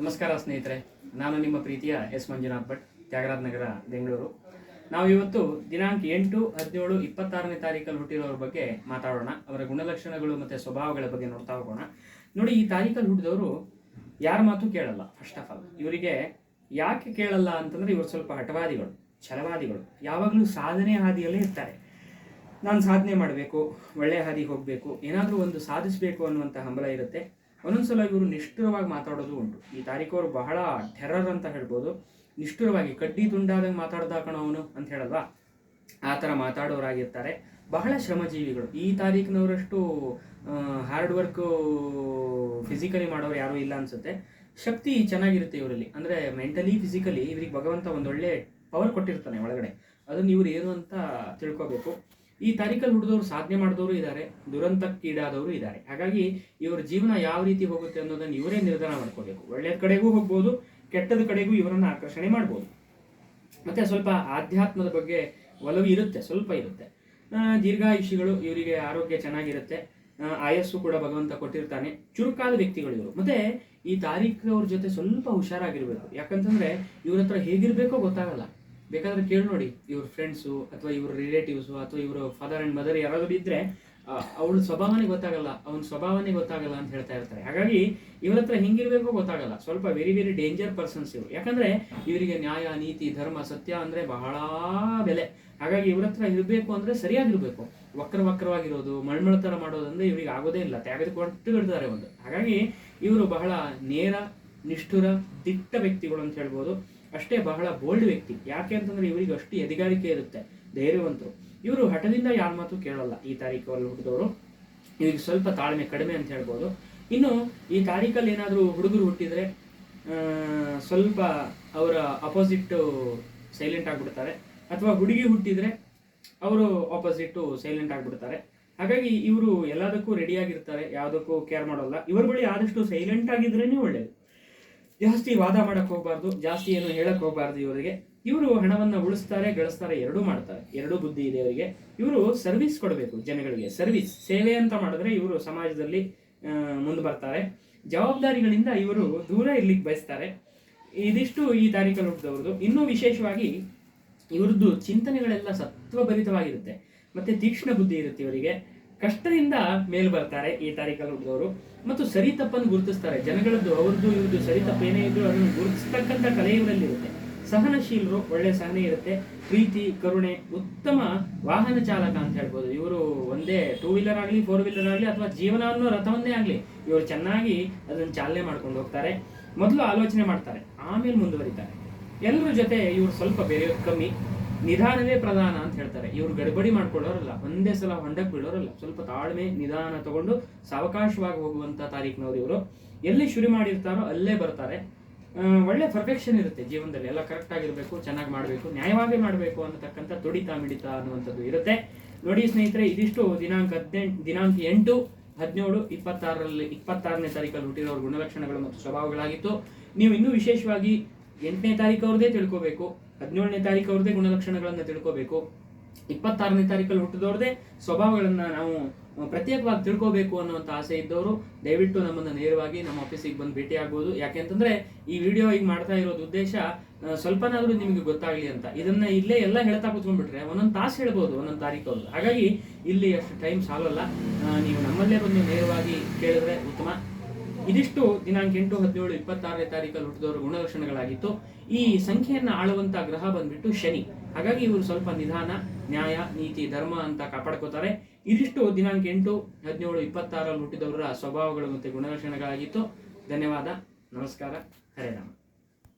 ನಮಸ್ಕಾರ ಸ್ನೇಹಿತರೆ, ನಾನು ನಿಮ್ಮ ಪ್ರೀತಿಯ ಎಸ್ ಮಂಜುನಾಥ್ ಭಟ್, ತ್ಯಾಗರಾಜ್ ನಗರ, ಬೆಂಗಳೂರು. ನಾವು ಇವತ್ತು ದಿನಾಂಕ ಎಂಟು, ಹದಿನೇಳು, ಇಪ್ಪತ್ತಾರನೇ ತಾರೀಕಲ್ಲಿ ಹುಟ್ಟಿರೋರ ಬಗ್ಗೆ ಮಾತಾಡೋಣ. ಅವರ ಗುಣಲಕ್ಷಣಗಳು ಮತ್ತು ಸ್ವಭಾವಗಳ ಬಗ್ಗೆ ನೋಡ್ತಾ ಹೋಗೋಣ. ನೋಡಿ, ಈ ತಾರೀಕಲ್ಲಿ ಹುಟ್ಟಿದವರು ಯಾರ ಮಾತು ಕೇಳಲ್ಲ ಫಸ್ಟ್ ಆಫ್ ಆಲ್ ಇವರಿಗೆ ಯಾಕೆ ಕೇಳಲ್ಲ ಅಂತಂದರೆ ಇವರು ಸ್ವಲ್ಪ ಹಠವಾದಿಗಳು, ಛಲವಾದಿಗಳು. ಯಾವಾಗಲೂ ಸಾಧನೆ ಹಾದಿಯಲ್ಲೇ ಇರ್ತಾರೆ. ನಾನು ಸಾಧನೆ ಮಾಡಬೇಕು ಒಳ್ಳೆಯ ಹಾದಿಗೆ ಹೋಗಬೇಕು, ಏನಾದರೂ ಒಂದು ಸಾಧಿಸಬೇಕು ಅನ್ನುವಂಥ ಹಂಬಲ ಇರುತ್ತೆ. ಒಂದೊಂದ್ಸಲ ಇವರು ನಿಷ್ಠುರವಾಗಿ ಮಾತಾಡೋದು ಉಂಟು. ಈ ತಾರೀಖವರು ಬಹಳ ಟೆರರ್ ಅಂತ ಹೇಳ್ಬೋದು. ನಿಷ್ಠುರವಾಗಿ ಕಡ್ಡಿ ತುಂಡಾದಂಗೆ ಮಾತಾಡ್ದ ಕಣೋ ಅವನು ಅಂತ ಹೇಳಲ್ವಾ? ಆ ಥರ ಮಾತಾಡೋರಾಗಿರ್ತಾರೆ. ಬಹಳ ಶ್ರಮಜೀವಿಗಳು. ಈ ತಾರೀಕಿನವರಷ್ಟು ಹಾರ್ಡ್ ವರ್ಕ್ ಫಿಸಿಕಲಿ ಮಾಡೋರು ಯಾರೂ ಇಲ್ಲ ಅನ್ಸುತ್ತೆ. ಶಕ್ತಿ ಚೆನ್ನಾಗಿರುತ್ತೆ ಇವರಲ್ಲಿ. ಅಂದರೆ ಮೆಂಟಲಿ ಫಿಸಿಕಲಿ ಇವರಿಗೆ ಭಗವಂತ ಒಂದೊಳ್ಳೆ ಪವರ್ ಕೊಟ್ಟಿರ್ತಾನೆ ಒಳಗಡೆ. ಅದನ್ನು ಇವ್ರು ಏನು ಅಂತ ತಿಳ್ಕೊಬೇಕು. ಈ ತಾರೀಕಲ್ಲಿ ಹುಡಿದವರು ಸಾಧನೆ ಮಾಡಿದವರು ಇದ್ದಾರೆ ದುರಂತಕ್ಕೀಡಾದವರು ಇದ್ದಾರೆ ಹಾಗಾಗಿ ಇವರ ಜೀವನ ಯಾವ ರೀತಿ ಹೋಗುತ್ತೆ ಅನ್ನೋದನ್ನು ಇವರೇ ನಿರ್ಧಾರ ಮಾಡ್ಕೋಬೇಕು. ಒಳ್ಳೆಯ ಕಡೆಗೂ ಹೋಗ್ಬೋದು, ಕೆಟ್ಟದ ಕಡೆಗೂ ಇವರನ್ನ ಆಕರ್ಷಣೆ ಮಾಡ್ಬೋದು. ಮತ್ತೆ ಸ್ವಲ್ಪ ಆಧ್ಯಾತ್ಮದ ಬಗ್ಗೆ ಒಲವು ಇರುತ್ತೆ, ಸ್ವಲ್ಪ ಇರುತ್ತೆ. ದೀರ್ಘಾಯುಷಿಗಳು ಇವರಿಗೆ ಆರೋಗ್ಯ ಚೆನ್ನಾಗಿರುತ್ತೆ. ಆಯಸ್ಸು ಕೂಡ ಭಗವಂತ ಕೊಟ್ಟಿರ್ತಾನೆ. ಚುರುಕಾದ ವ್ಯಕ್ತಿಗಳು ಇವರು. ಮತ್ತೆ ಈ ತಾರೀಖ್ ಅವ್ರ ಜೊತೆ ಸ್ವಲ್ಪ ಹುಷಾರಾಗಿರ್ಬೇಕು. ಯಾಕಂತಂದ್ರೆ ಇವ್ರ ಹತ್ರ ಹೇಗಿರ್ಬೇಕೋ ಗೊತ್ತಾಗಲ್ಲ. ಬೇಕಾದ್ರೆ ಕೇಳಿ ನೋಡಿ, ಇವ್ರ ಫ್ರೆಂಡ್ಸು ಅಥವಾ ಇವ್ರ ರಿಲೇಟಿವ್ಸು ಅಥವಾ ಇವರು ಫಾದರ್ ಆ್ಯಂಡ್ ಮದರ್ ಯಾರಾದರೂ ಇದ್ದರೆ ಅವಳ ಸ್ವಭಾವನೇ ಗೊತ್ತಾಗಲ್ಲ, ಅವನ ಸ್ವಭಾವನೇ ಗೊತ್ತಾಗಲ್ಲ ಅಂತ ಹೇಳ್ತಾ ಇರ್ತಾರೆ. ಹಾಗಾಗಿ ಇವ್ರ ಹತ್ರ ಹಿಂಗಿರ್ಬೇಕು ಗೊತ್ತಾಗಲ್ಲ. ಸ್ವಲ್ಪ ವೆರಿ ವೆರಿ ಡೇಂಜರ್ ಪರ್ಸನ್ಸ್ ಇವರು. ಯಾಕಂದ್ರೆ ಇವರಿಗೆ ನ್ಯಾಯ, ನೀತಿ, ಧರ್ಮ, ಸತ್ಯ ಅಂದ್ರೆ ಬಹಳ ಬೆಲೆ. ಹಾಗಾಗಿ ಇವ್ರ ಹತ್ರ ಇರಬೇಕು ಅಂದ್ರೆ ಸರಿಯಾಗಿರ್ಬೇಕು. ವಕ್ರ ವಕ್ರವಾಗಿರೋದು ತರ ಮಾಡೋದಂದ್ರೆ ಇವ್ರಿಗೆ ಆಗೋದೇ ಇಲ್ಲ. ತೆಗೆದುಕೊಟ್ಟು ಬಿಡ್ತಾರೆ ಒಂದು. ಹಾಗಾಗಿ ಇವರು ಬಹಳ ನೇರ, ನಿಷ್ಠುರ, ದಿಟ್ಟ ವ್ಯಕ್ತಿಗಳು ಅಂತ ಹೇಳ್ಬೋದು. ಅಷ್ಟೇ ಬಹಳ ಬೋಲ್ಡ್ ವ್ಯಕ್ತಿ. ಯಾಕೆ ಅಂತಂದ್ರೆ ಇವರಿಗೆ ಅಷ್ಟು ಎದೆಗಾರಿಕೆ ಇರುತ್ತೆ, ಧೈರ್ಯವಂತರು. ಇವರು ಹಠದಿಂದ ಯಾರ ಮಾತು ಕೇಳಲ್ಲ. ಈ ತಾರೀಕಲ್ಲಿ ಹುಟ್ಟಿದವರು. ಇವ್ರಿಗೆ ಸ್ವಲ್ಪ ತಾಳ್ಮೆ ಕಡಿಮೆ ಅಂತ ಹೇಳ್ಬೋದು. ಇನ್ನು ಈ ತಾರೀಕಲ್ಲಿ ಏನಾದರೂ ಹುಡುಗರು ಹುಟ್ಟಿದ್ರೆ ಸ್ವಲ್ಪ ಅವರ ಅಪೋಸಿಟ್ ಸೈಲೆಂಟ್ ಆಗಿಬಿಡ್ತಾರೆ. ಅಥವಾ ಹುಡುಗಿ ಹುಟ್ಟಿದ್ರೆ ಅವರು ಅಪೋಸಿಟ್ಟು ಸೈಲೆಂಟ್ ಆಗಿಬಿಡ್ತಾರೆ. ಹಾಗಾಗಿ ಇವರು ಎಲ್ಲದಕ್ಕೂ ರೆಡಿಯಾಗಿರ್ತಾರೆ ಯಾವುದಕ್ಕೂ ಕೇರ್ ಮಾಡೋಲ್ಲ. ಇವ್ರ ಬಳಿ ಆದಷ್ಟು ಸೈಲೆಂಟ್ ಆಗಿದ್ರೇ ಒಳ್ಳೇದು. ಜಾಸ್ತಿ ವಾದ ಮಾಡಕ್ ಹೋಗ್ಬಾರ್ದು, ಜಾಸ್ತಿ ಏನು ಹೇಳಕ್ ಹೋಗ್ಬಾರ್ದು ಇವರಿಗೆ. ಇವರು ಹಣವನ್ನ ಉಳಿಸ್ತಾರೆ, ಗಳಿಸ್ತಾರೆ, ಎರಡೂ ಮಾಡ್ತಾರೆ. ಎರಡೂ ಬುದ್ಧಿ ಇದೆ ಅವರಿಗೆ. ಇವರು ಸರ್ವಿಸ್ ಕೊಡಬೇಕು ಜನಗಳಿಗೆ. ಸರ್ವಿಸ್ ಸೇವೆ ಅಂತ ಮಾಡಿದ್ರೆ ಇವರು ಸಮಾಜದಲ್ಲಿ ಮುಂದೆ ಬರ್ತಾರೆ. ಜವಾಬ್ದಾರಿಗಳಿಂದ ಇವರು ದೂರ ಇರ್ಲಿಕ್ಕೆ ಬಯಸ್ತಾರೆ. ಇದಿಷ್ಟು ಈ ತಾರೀಕಲ್ಲಿ ಹುಟ್ಟಿದವ್ರದ್ದು ಇನ್ನೂ ವಿಶೇಷವಾಗಿ ಇವ್ರದ್ದು ಚಿಂತನೆಗಳೆಲ್ಲ ಸತ್ವಭರಿತವಾಗಿರುತ್ತೆ. ಮತ್ತೆ ತೀಕ್ಷ್ಣ ಬುದ್ಧಿ ಇರುತ್ತೆ ಇವರಿಗೆ. ಕಷ್ಟದಿಂದ ಮೇಲ್ ಬರ್ತಾರೆ ಈ ತಾರೀಕಲ್ಲಿ ಹುಟ್ಟಿದವರು. ಮತ್ತು ಸರಿ ತಪ್ಪನ್ನು ಗುರುತಿಸ್ತಾರೆ. ಜನಗಳದ್ದು ಅವ್ರದ್ದು ಇವ್ರದ್ದು, ಸರಿ ತಪ್ಪು ಏನೇ ಇದ್ರು ಅದನ್ನು ಗುರುತಿಸ್ತಕ್ಕಂಥ ಕಲೆ ಇವರಲ್ಲಿ ಇರುತ್ತೆ. ಸಹನಶೀಲರು ಒಳ್ಳೆ ಸಹನೆ ಇರುತ್ತೆ. ಪ್ರೀತಿ, ಕರುಣೆ, ಉತ್ತಮ ವಾಹನ ಚಾಲಕ ಅಂತ ಹೇಳ್ಬೋದು. ಇವರು ಒಂದೇ ಟೂ ವೀಲರ್ ಆಗಲಿ ಫೋರ್ ವೀಲರ್ ಆಗಲಿ, ಅಥವಾ ಜೀವನ ಅನ್ನೋ ರಥವನ್ನೇ ಆಗಲಿ, ಇವರು ಚೆನ್ನಾಗಿ ಅದನ್ನು ಚಾಲನೆ ಮಾಡ್ಕೊಂಡು ಹೋಗ್ತಾರೆ. ಮೊದಲು ಆಲೋಚನೆ ಮಾಡ್ತಾರೆ. ಆಮೇಲೆ ಮುಂದುವರಿತಾರೆ. ಎಲ್ಲರ ಜೊತೆ ಇವರು ಸ್ವಲ್ಪ ಬೇರೆ ಕಮ್ಮಿ. ನಿಧಾನವೇ ಪ್ರಧಾನ ಅಂತ ಹೇಳ್ತಾರೆ. ಇವ್ರು ಗಡ್ಬಡಿ ಮಾಡ್ಕೊಳ್ಳೋರಲ್ಲ, ಒಂದೇ ಸಲ ಹೊಂಡಕ್ಕೆ ಬೀಳೋರಲ್ಲ. ಸ್ವಲ್ಪ ತಾಳ್ಮೆ, ನಿಧಾನ ತಗೊಂಡು ಸಾವಕಾಶವಾಗಿ ಹೋಗುವಂತ ತಾರೀಕ್ನವ್ರು ಇವರು. ಎಲ್ಲಿ ಶುರು ಮಾಡಿರ್ತಾರೋ ಅಲ್ಲೇ ಬರ್ತಾರೆ. ಒಳ್ಳೆ ಪರ್ಫೆಕ್ಷನ್ ಇರುತ್ತೆ ಜೀವನದಲ್ಲಿ. ಎಲ್ಲ ಕರೆಕ್ಟ್ ಆಗಿರಬೇಕು, ಚೆನ್ನಾಗಿ ಮಾಡಬೇಕು, ನ್ಯಾಯವಾಗಿ ಮಾಡಬೇಕು ಅನ್ನತಕ್ಕಂಥ ತುಡಿತ, ಮಿಡಿತ ಅನ್ನುವಂಥದ್ದು ಇರುತ್ತೆ. ನೋಡಿ ಸ್ನೇಹಿತರೆ, ಇದಿಷ್ಟು ದಿನಾಂಕ ಹದಿನೆಂಟು, ದಿನಾಂಕ ಎಂಟು, ಹದಿನೇಳು, ಇಪ್ಪತ್ತಾರರಲ್ಲಿ, ಇಪ್ಪತ್ತಾರನೇ ತಾರೀಕಲ್ಲಿ ಹುಟ್ಟಿರೋರ ಗುಣಲಕ್ಷಣಗಳು ಮತ್ತು ಸ್ವಭಾವಗಳಾಗಿತ್ತು. ನೀವು ಇನ್ನೂ ವಿಶೇಷವಾಗಿ ಎಂಟನೇ ತಾರೀಕು ಅವ್ರದ್ದೇ ತಿಳ್ಕೋಬೇಕು. ಹದಿನೇಳನೇ ತಾರೀಕು ಅವ್ರದ್ದೇ ಗುಣಲಕ್ಷಣಗಳನ್ನ ತಿಳ್ಕೋಬೇಕು. ಇಪ್ಪತ್ತಾರನೇ ತಾರೀಕಲ್ಲಿ ಹುಟ್ಟಿದವ್ರದೇ ಸ್ವಭಾವಗಳನ್ನ ನಾವು ಪ್ರತ್ಯೇಕವಾಗಿ ತಿಳ್ಕೋಬೇಕು ಅನ್ನುವಂಥ ಆಸೆ ಇದ್ದವರು, ದಯವಿಟ್ಟು ನಮ್ಮನ್ನ ನೇರವಾಗಿ ನಮ್ಮ ಆಫೀಸಿಗೆ ಬಂದು ಭೇಟಿ ಆಗ್ಬೋದು. ಯಾಕೆಂತಂದ್ರೆ ಈ ವಿಡಿಯೋ ಈಗ ಮಾಡ್ತಾ ಇರೋದು ಉದ್ದೇಶ ಸ್ವಲ್ಪನಾದರೂ ನಿಮಗೆ ಗೊತ್ತಾಗ್ಲಿ ಅಂತ. ಇದನ್ನ ಇಲ್ಲೇ ಎಲ್ಲ ಹೇಳ್ತಾ ಕೂತ್ಕೊಂಡ್ಬಿಟ್ರೆ ಒಂದೊಂದು ತಾಸು ಹೇಳ್ಬೋದು ಒಂದೊಂದು ತಾರೀಕು ಹಾಗಾಗಿ ಇಲ್ಲಿ ಅಷ್ಟು ಟೈಮ್ ಸಾಲಲ್ಲ. ನೀವು ನಮ್ಮಲ್ಲೇ ಬಂದು ನೇರವಾಗಿ ಕೇಳಿದ್ರೆ ಉತ್ತಮ. ಇದಿಷ್ಟು ದಿನಾಂಕ ಎಂಟು, ಹದಿನೇಳು, ಇಪ್ಪತ್ತಾರನೇ ತಾರೀಕಲ್ಲಿ ಹುಟ್ಟಿದವರ ಗುಣಲಕ್ಷಣಗಳಾಗಿತ್ತು. ಈ ಸಂಖ್ಯೆಯನ್ನು ಆಳುವಂತ ಗ್ರಹ ಬಂದ್ಬಿಟ್ಟು ಶನಿ. ಹಾಗಾಗಿ ಇವರು ಸ್ವಲ್ಪ ನಿಧಾನ, ನ್ಯಾಯ, ನೀತಿ, ಧರ್ಮ ಅಂತ ಕಾಪಾಡ್ಕೋತಾರೆ. ಇದಿಷ್ಟು ದಿನಾಂಕ ಎಂಟು, ಹದಿನೇಳು ಇಪ್ಪತ್ತಾರಲ್ಲಿ ಹುಟ್ಟಿದವರ ಸ್ವಭಾವಗಳು ಮತ್ತು ಗುಣಲಕ್ಷಣಗಳಾಗಿತ್ತು. ಧನ್ಯವಾದ. ನಮಸ್ಕಾರ. ಹರೇ ರಾಮ.